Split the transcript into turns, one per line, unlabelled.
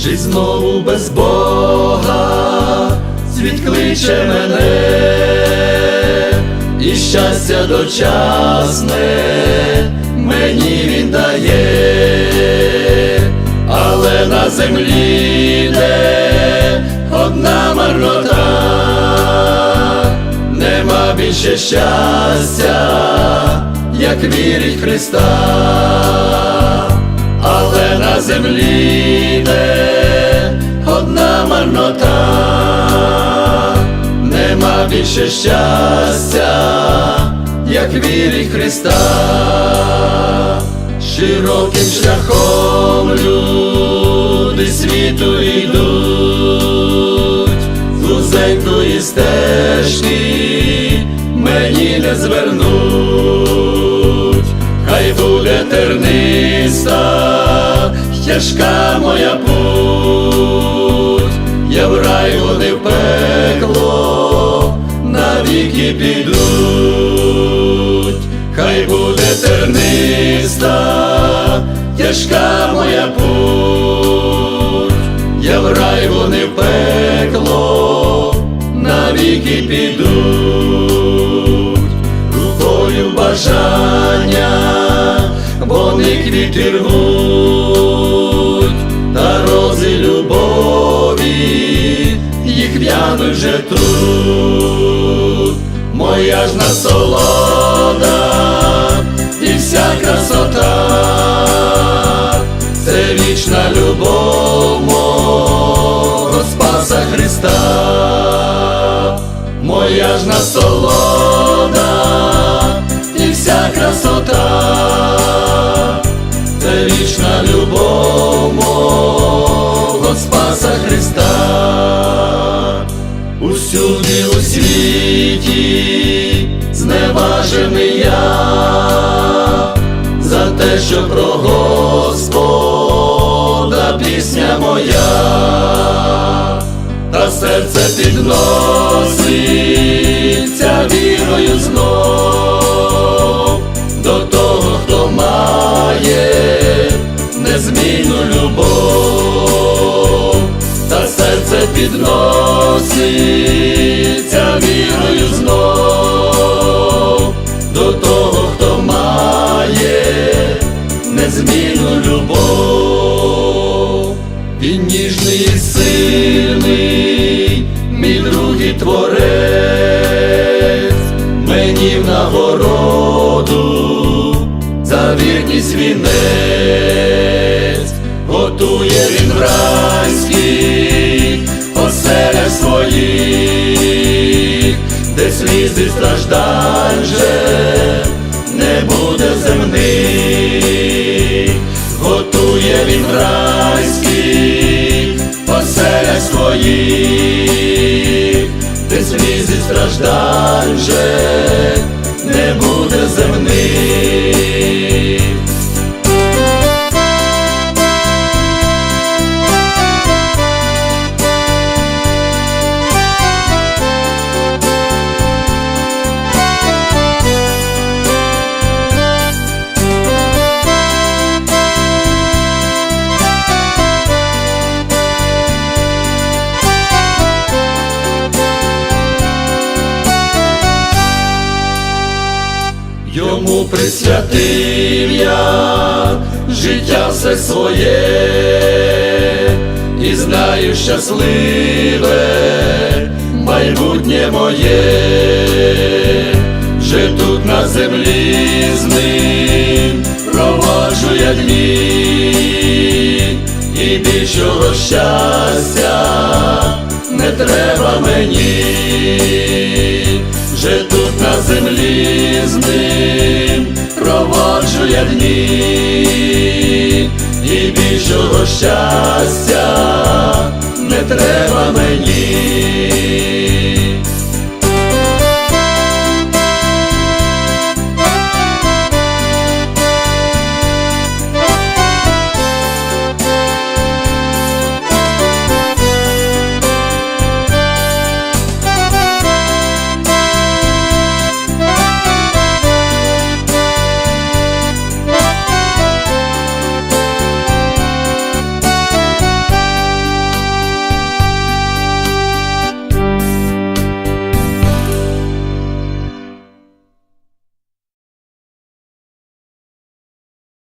Жить знову без Бога, світ кличе мене, і щастя дочасне мені він дає, але на землі де одна марнота, нема більше щастя, як вірить Христа, але на землі одна марнота, нема більше щастя, як вірить в Христа, широким шляхом люди світу йдуть, з вузенької стежки мені не звернуть, хай буде терниста, тяжка моя путь, я в рай вони в пекло навіки підуть, хай буде терниста, тяжка моя путь, я в рай вони в пекло навіки підуть, рукою бажання вони квіти рвуть, вже тут, моя ж насолода і вся красота, це вічна любов мого Спаса Христа, моя ж насолода і вся красота, це вічна любов усюди у світі зневажений я за те, що про Господа пісня моя, та серце підноситься вірою знов до того, хто має незмінну любов, та серце підноситься вірою знов до того, хто має незмінну любов, він ніжний і сильний, мій другий творець, мені в нагороду за вірність вінець, оселях ти сліз і страждань же Йому присвятив я життя все своє, і знаю щасливе майбутнє моє, вже тут на землі з ним проводжу я дні, і більшого щастя не треба мені вже тут на землі з ним проводжу я дні, і більшого щастя не треба мені.